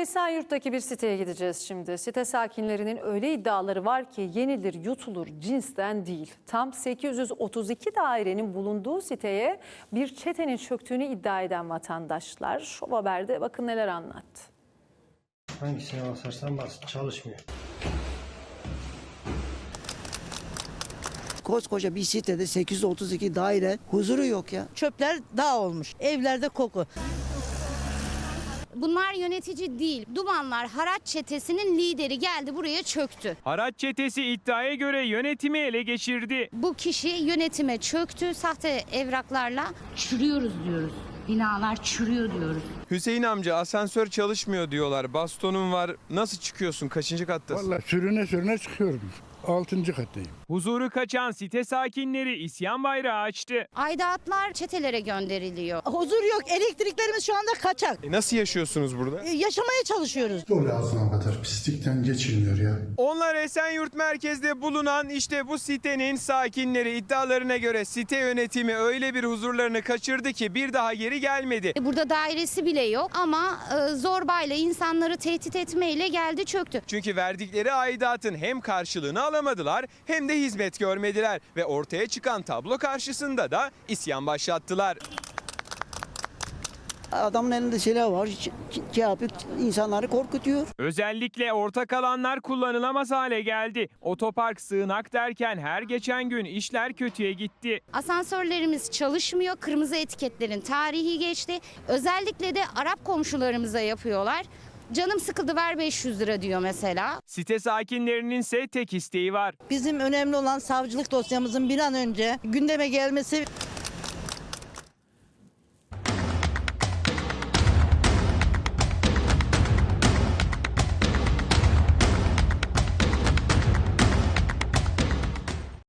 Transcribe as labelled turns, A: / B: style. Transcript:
A: Esenyurt'taki bir siteye gideceğiz şimdi. Site sakinlerinin öyle iddiaları var ki yenilir yutulur cinsten değil. Tam 832 dairenin bulunduğu siteye bir çetenin çöktüğünü iddia eden vatandaşlar Şov Haber'de bakın neler anlattı.
B: Hangisine basarsan bas çalışmıyor.
C: Koskoca bir sitede 832 daire huzuru yok ya.
D: Çöpler dağ olmuş. Evlerde koku.
E: Bunlar yönetici değil. Dumanlar Haraç çetesinin lideri geldi buraya çöktü.
F: Haraç çetesi iddiaya göre yönetimi ele geçirdi.
E: Bu kişi yönetime çöktü. Sahte evraklarla çürüyoruz diyoruz. Binalar çürüyor diyoruz.
G: Hüseyin amca asansör çalışmıyor diyorlar. Bastonun var. Nasıl çıkıyorsun? Kaçıncı kattasın?
H: Vallahi sürüne sürüne çıkıyorum. Altıncı kattayım.
F: Huzuru kaçan site sakinleri isyan bayrağı açtı.
E: Aidatlar çetelere gönderiliyor.
D: Huzur yok. Elektriklerimiz şu anda kaçak.
G: E, nasıl yaşıyorsunuz burada?
D: E, Yaşamaya çalışıyoruz.
H: Dolu ağzına kadar pislikten geçilmiyor ya.
G: Onlar Esenyurt merkezde bulunan işte bu sitenin sakinleri iddialarına göre site yönetimi öyle bir huzurlarını kaçırdı ki bir daha geri gelmedi.
E: E, Burada dairesi bile yok ama e, zorbayla insanları tehdit etmeyle geldi çöktü.
G: Çünkü verdikleri aidatın hem karşılığını alamadılar hem de hizmet görmediler ve ortaya çıkan tablo karşısında da isyan başlattılar.
C: Adamın elinde silah var. Şey yapıyor, insanları korkutuyor.
F: Özellikle ortak alanlar kullanılamaz hale geldi. Otopark sığınak derken her geçen gün işler kötüye gitti.
E: Asansörlerimiz çalışmıyor. Kırmızı etiketlerin tarihi geçti. Özellikle de Arap komşularımıza yapıyorlar. Canım sıkıldı ver 500 lira diyor mesela.
F: Site sakinlerinin ise tek isteği var.
D: Bizim önemli olan savcılık dosyamızın bir an önce gündeme gelmesi